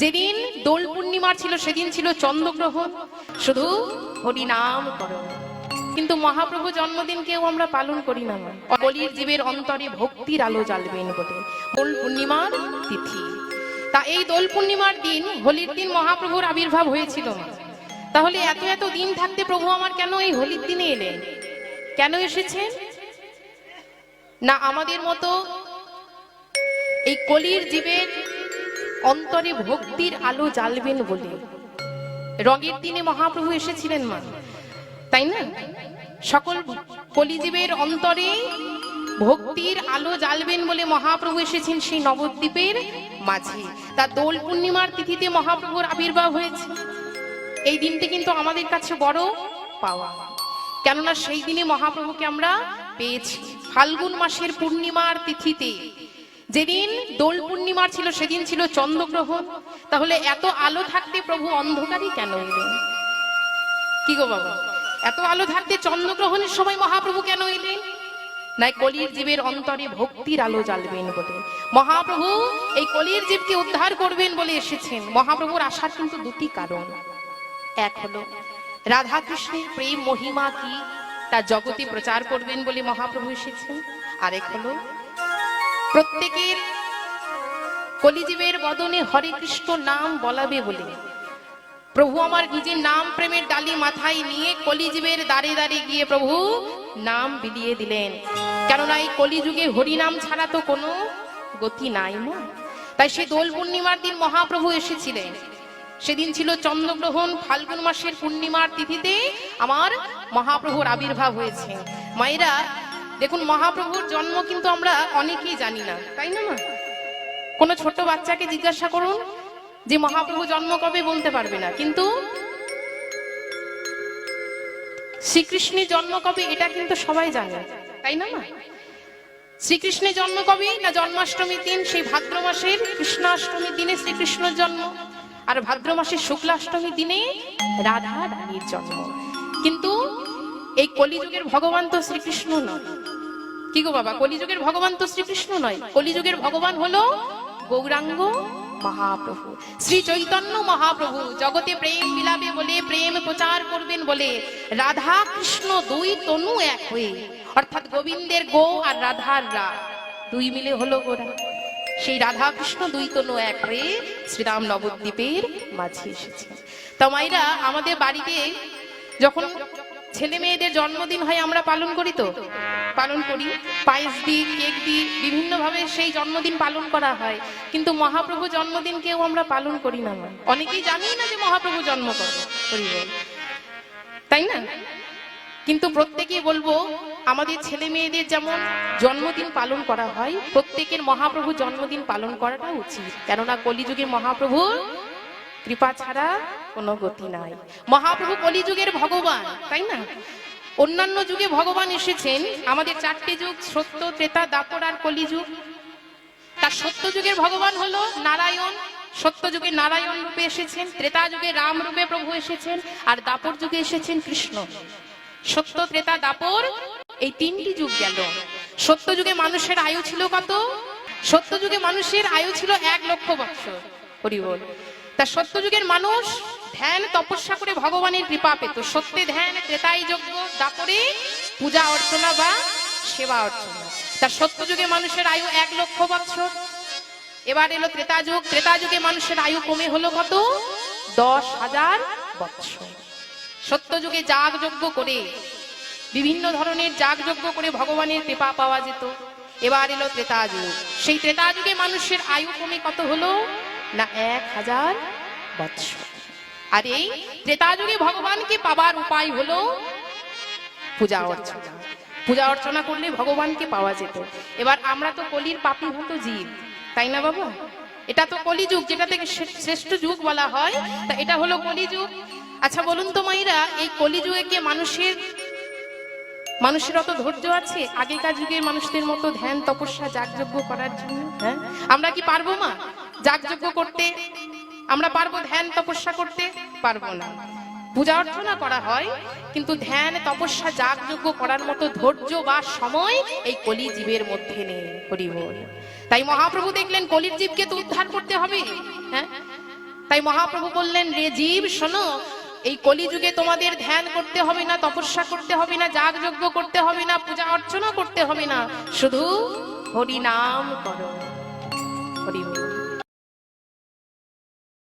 যেদিন দোল পূর্ণিমার ছিল, সেদিন ছিল চন্দ্রগ্রহণ শুধু হরিনাম করো। কিন্তু মহাপ্রভু জন্মদিন কেউ আমরা পালন করি না। বলির জীবের অন্তরে ভক্তির আলো জ্বালবেন বলে দোল পূর্ণিমার তিথি। তা এই দোল পূর্ণিমার দিন, হোলির দিন মহাপ্রভুর আবির্ভাব হয়েছিল তাহলে এত এত দিন থাকতে প্রভু আমার কেন এই হোলির দিনে এলেন? কেন এসেছেন? না, আমাদের মতো এই কলির জীবের অন্তরে ভক্তির আলো জ্বালবেন বলে। রঙের দিনে মহাপ্রভু এসেছিলেন মা। তাই না? সকল কলিজীবের অন্তরে ভক্তির আলো জ্বালবেন বলে মহাপ্রভু এসেছেন সেই নবদ্বীপের মাঝে। তা দোল পূর্ণিমার তিথিতে মহাপ্রভুর আবির্ভাব হয়েছে। এই দিনটি কিন্তু আমাদের কাছে বড় পাওয়া। কেননা সেই দিনে মহাপ্রভুকে আমরা পেয়েছি। ফাল্গুন মাসের পূর্ণিমার তিথিতে যেদিন দোল পূর্ণিমার ছিল, সেদিন ছিল চন্দ্রগ্রহণ তাহলে এত আলো থাকতে প্রভু অন্ধকারই কেন এলেন কি গো বাবা? এত আলো থাকতে চন্দ্রগ্রহণের সময় মহাপ্রভু কেন এলেন? নাই কলির জীবের অন্তরে ভক্তির আলো জ্বালবেন বলে মহাপ্রভু এই কলির জীবকে উদ্ধার করবেন বলে এসেছেন। মহাপ্রভুর আসার কিন্তু দুটি কারণ। এক হলো রাধা কৃষ্ণের প্রেম মহিমা কি তা জগতে প্রচার করবেন বলে মহাপ্রভু এসেছেন। আরেক হলো প্রত্যেকের কলিজীবের বদনে হরে কৃষ্ণ নাম বলাবে বলে। প্রভু আমার নিজের নাম প্রেমের ডালি মাথায় নিয়ে কলিজীবের দাঁড়ে দাঁড়িয়ে গিয়ে প্রভু নাম বিলিয়ে দিলেন। কেননা এই কলিযুগে হরিনাম ছাড়া তো কোনো গতি নাই মা। তাই সে দোল পূর্ণিমার দিন মহাপ্রভু এসেছিলেন। সেদিন ছিল চন্দ্রগ্রহণ, ফাল্গুন মাসের পূর্ণিমার তিথিতে আমার মহাপ্রভুর আবির্ভাব হয়েছে। মায়েরা দেখুন, মহাপ্রভুর জন্ম কিন্তু আমরা অনেকেই জানি না, তাই না কোনো ছোট বাচ্চাকে জিজ্ঞাসা করুন যে মহাপ্রভু জন্ম কবে বলতে পারবে না, কিন্তু শ্রীকৃষ্ণের জন্ম কবে এটা কিন্তু সবাই জানে, তাই না শ্রীকৃষ্ণের জন্ম কবে না জন্মাষ্টমীর দিন, সেই ভাদ্র মাসের কৃষ্ণাষ্টমীর দিনে শ্রীকৃষ্ণের জন্ম, আর ভাদ্র মাসের শুক্লাষ্টমীর দিনে রাধা রানীর জন্ম। কিন্তু এই কলিযুগের ভগবান তো শ্রীকৃষ্ণ নয় কি গো বাবা? কলিযুগের ভগবান তো শ্রীকৃষ্ণ নয়। কলিযুগের ভগবান হলো গৌরাঙ্গ মহাপ্রভু। শ্রী চৈতন্য মহাপ্রভু, জগতে প্রেম বিলাবে বলে, প্রেম প্রচার করবেন বলে রাধা কৃষ্ণ দুই তনু এক হয়ে, অর্থাৎ গোবিন্দের গো আর রাধার রা, দুই মিলে হলো গোরা। সেই রাধা কৃষ্ণ দুই তনু এক হয়ে শ্রীরাম নবদ্বীপের মাঝে এসেছে। তা মাইরা, আমাদের বাড়িতে যখন ছেলে মেয়েদের জন্মদিন হয়, আমরা পালন করি তো? পালন করি। পায়েস দিই, কেক দিই বিভিন্ন ভাবে সেই জন্মদিন পালন করা হয়। কিন্তু মহাপ্রভু জন্মদিন কেউ আমরা পালন করি না অনেকেই জানি না যে মহাপ্রভু জন্ম করে তাই না? কিন্তু প্রত্যেকেই বলব, আমাদের ছেলে মেয়েদের যেমন জন্মদিন পালন করা হয়, প্রত্যেকের মহাপ্রভু জন্মদিন পালন করাটা উচিত। কেননা কলিযুগের মহাপ্রভুর কৃপা ছাড়া কোনো গতি নাই। মহাপ্রভু কলিযুগের ভগবান, তাই না? অন্যান্য যুগে ভগবান এসেছেন। আমাদের চারটি যুগ, সত্য, ত্রেতা, দাপর আর কলিযুগ। তার সত্য যুগের ভগবান হলো নারায়ণ। সত্য যুগে নারায়ণ রূপে এসেছেন, ত্রেতা যুগে রাম রূপে প্রভু এসেছেন, আর দাপর যুগে এসেছেন কৃষ্ণ। সত্য, ত্রেতা, দাপর, এই তিনটি যুগ গেল। সত্য যুগে মানুষের আয়ু ছিল কত? সত্য যুগে মানুষের আয়ু ছিল এক লক্ষ বছর হরিবল তা সত্য যুগের মানুষ ধ্যান তপস্যা করে ভগবানের কৃপা পেত। সত্যে ধ্যান ত্রেতাই যজ্ঞ দাপরে পূজা অর্চনা বা সেবা অর্চনা। তা সত্য যুগে মানুষের আয়ু এক লক্ষ বছর এবার এলো ত্রেতা যুগ। ত্রেতা যুগে মানুষের আয়ু কমে হলো কত? দশ হাজার বছর সত্য যুগে যজ্ঞ করে, বিভিন্ন ধরনের যাগ যজ্ঞ করে ভগবানের কৃপা পাওয়া যেত। এবার এলো ত্রেতা যুগ। সেই ত্রেতা যুগে মানুষের আয়ু কমে কত হলো? না, এক হাজার বৎসর। আর এই ত্রেতা যুগে ভগবানকে পাবার উপায় হলো পূজা অর্চনা। পূজা অর্চনা করলে ভগবানকে পাওয়া যেত। এবার আমরা তো কলির পাপি হতো জীব, তাই না বাবা? এটা তো কলিযুগ, যেটা থেকে শ্রে- শ্রেষ্ঠ যুগ বলা হয়, তা এটা হলো কলিযুগ। আচ্ছা বলুন তো মাইরা, এই কলিযুগে কি মানুষের মানুষের অত ধৈর্য আছে? আগেকার যুগের মানুষদের মতো ধ্যান, তপস্যা, যাগযজ্ঞ করার জন্য? হ্যাঁ? আমরা কি পারব মা? যাগযজ্ঞ করতে আমরা পারব ধ্যান তপস্যা করতে? পারব না। পূজা অর্চনা করা হয়, কিন্তু ধ্যান, তপস্যা, যাগযজ্ঞ করার মতো ধৈর্য বা সময় এই কলি জীবের মধ্যে নেই হরি বল তাই মহাপ্রভু দেখলেন কলির জীবকে তো উদ্ধার করতে হবে। হ্যাঁ? তাই মহাপ্রভু বললেন, রে জীব, শোনো, এই কলিযুগে তোমাদের ধ্যান করতে হবে না, তপস্যা করতে হবে না যাগ যজ্ঞ করতে হবে না, পূজা অর্চনা করতে হবে না। শুধু হরি নাম করো। হরি